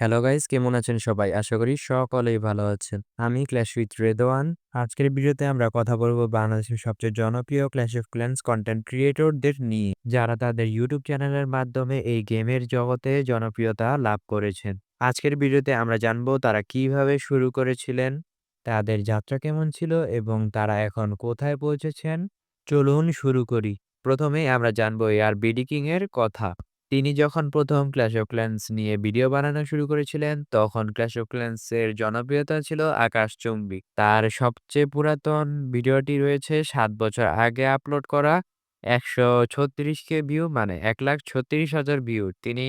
Hello guys কেমন আছেন সবাই? আশা করি সকলেই ভালো আছেন। আমি ক্ল্যাশ উইথ রেদওয়ান আজকের ভিডিওতে আমরা কথা বলব বাংলাদেশের সবচেয়ে জনপ্রিয় ক্ল্যাশ অফ ক্ল্যান্স কন্টেন্ট ক্রিয়েটরদের নিয়ে, যারা তাদের ইউটিউব চ্যানেলের মাধ্যমে এই গেমের জগতে জনপ্রিয়তা লাভ করেছেন। আজকের ভিডিওতে আমরা জানব তারা কীভাবে শুরু করেছিলেন, তাদের যাত্রা কেমন ছিল এবং তারা এখন কোথায় পৌঁছেছেন। চলুন শুরু করি। প্রথমে আমরা জানব এয়ার বিডি কিং এর কথা। তিনি যখন প্রথম ক্ল্যাশ অফ ক্ল্যান্স নিয়ে ভিডিও বানানো শুরু করেছিলেন, তখন ক্ল্যাশ অফ ক্ল্যান্স এর জনপ্রিয়তা ছিল আকাশচুম্বী তার সবচেয়ে পুরাতন ভিডিওটি রয়েছে সাত বছর আগে আপলোড করা, একশো ছত্রিশ কে ভিউ মানে এক লাখ ছত্রিশ হাজার ভিউ তিনি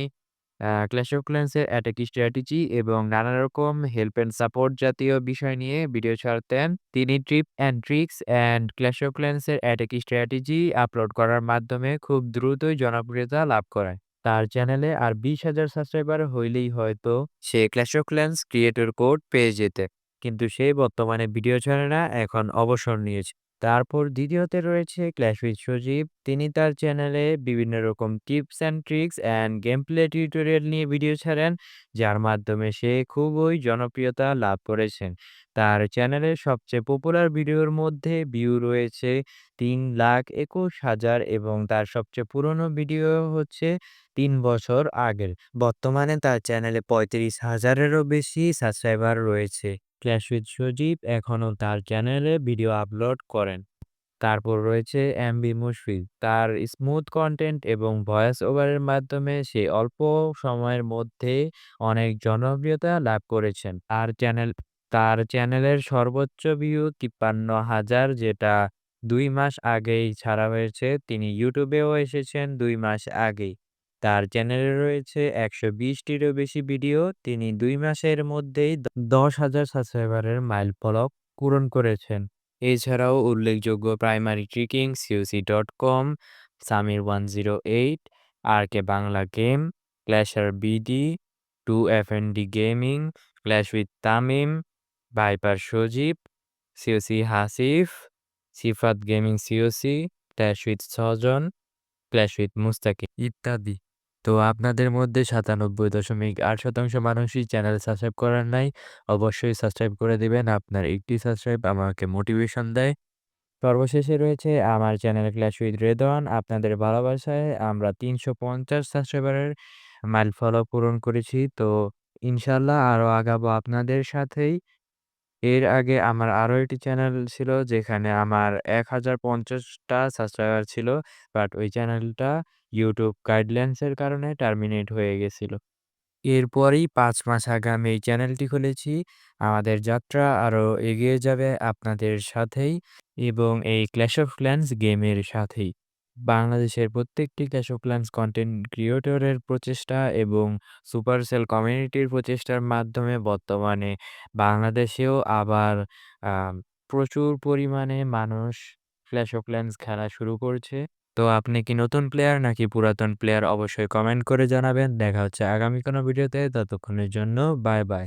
ক্ল্যাশ অফ ক্ল্যান্স এর অ্যাটাক স্ট্র্যাটেজি এবং নানা রকম হেল্প অ্যান্ড সাপোর্ট জাতীয় বিষয় নিয়ে ভিডিও ছাড়তেন। তিনি trip and tricks and Clash of Clans এর অ্যাটাক স্ট্র্যাটেজি আপলোড করার মাধ্যমে খুব দ্রুতই জনপ্রিয়তা লাভ করায় তার চ্যানেলে আর বিশ হাজার সাবস্ক্রাইবার হইলেই হয়তো সে Clash of Clans creator code পেয়ে যেতে। কিন্তু সে বর্তমানে ভিডিও ছাড়ে না এখন অবসর নিয়েছে। তারপর দ্বিতীয়তে রয়েছে ক্ল্যাশ উইথ সজীব তিনি তার চ্যানেলে বিভিন্ন রকম tips and tricks and game play tutorial নিয়ে ভিডিও ছাড়েন, যার মাধ্যমে সে খুবই জনপ্রিয়তা লাভ করেছেন। তার চ্যানেলের সবচেয়ে পপুলার ভিডিওর মধ্যে ভিউ রয়েছে তিন লাখ একুশ হাজার এবং তার সবচেয়ে পুরনো ভিডিও হচ্ছে তিন বছর আগের। বর্তমানে তার চ্যানেলে পঁয়ত্রিশ হাজারেরও বেশি সাবস্ক্রাইবার রয়েছে। ক্ল্যাশ উইথ সজীব এখনও তার চ্যানেলে ভিডিও আপলোড করেন। তারপর রয়েছে এমবি মুশফিক তার স্মুথ কন্টেন্ট এবং ভয়েস ওভারের মাধ্যমে সে অল্প সময়ের মধ্যে অনেক জনপ্রিয়তা লাভ করেছেন। তার চ্যানেল তার চ্যানেলের সর্বোচ্চ ভিউ তিপ্পান্ন হাজার, যেটা দুই মাস আগেই ছাড়া হয়েছে। তিনি ইউটিউবেও এসেছেন দুই মাস আগেই। তার চ্যানেলে রয়েছে একশো বিশটিরও বেশি ভিডিও। তিনি দুই মাসের মধ্যেই দশ হাজার সাবস্ক্রাইবারের মাইল ফলক পূরণ করেছেন। এছাড়াও উল্লেখযোগ্য primary tricking, COC dot com, Samir one zero eight, R K Bangla game, clasher BD, two F N D gaming, clash with Tamim viper Sajib COC Hasif Sifat gaming COC clash with ছজন clash with Mustakim ইত্যাদি। তো আপনাদের মধ্যে সাতানব্বই দশমিক আট শতাংশ মানুষই চ্যানেল সাবস্ক্রাইব করার নাই, অবশ্যই সাবস্ক্রাইব করে দিবেন। আপনার একটি সাবস্ক্রাইব আমাকে মোটিভেশন দেয়। সর্বশেষে রয়েছে আমার চ্যানেল ক্ল্যাশ উইথ রেদওয়ান আপনাদের ভালোবাসায় আমরা তিনশো পঞ্চাশ সাবস্ক্রাইবারের মাইল ফলো পূরণ করেছি। তো ইনশাল্লাহ আরও আগাবো আপনাদের সাথেই। এর আগে আমার আরও একটি চ্যানেল ছিল যেখানে আমার এক হাজার পঞ্চাশটা সাবস্ক্রাইবার ছিল, বাট ওই চ্যানেলটা ইউটিউব গাইডলাইন্সের কারণে টার্মিনেট হয়ে গেছিল। এরপরই পাঁচ মাস আগে আমি এই চ্যানেলটি খুলেছি। আমাদের যাত্রা আরও এগিয়ে যাবে আপনাদের সাথেই এবং এই ক্ল্যাশ অফ ক্ল্যান্স গেমের সাথেই। বাংলাদেশের প্রত্যেকটি ক্ল্যাশ অফ কন্টেন্ট ক্রিয়েটরের প্রচেষ্টা এবং সুপারসেল কমিউনিটির প্রচেষ্টার মাধ্যমে বর্তমানে বাংলাদেশেও আবার প্রচুর পরিমাণে মানুষ ক্ল্যাশ অফ ক্ল্যান্স খেলা শুরু করছে। তো আপনি কি নতুন প্লেয়ার নাকি পুরাতন প্লেয়ার অবশ্যই কমেন্ট করে জানাবেন। দেখা হচ্ছে আগামী কোনো ভিডিওতে ততক্ষণের জন্য বাই বাই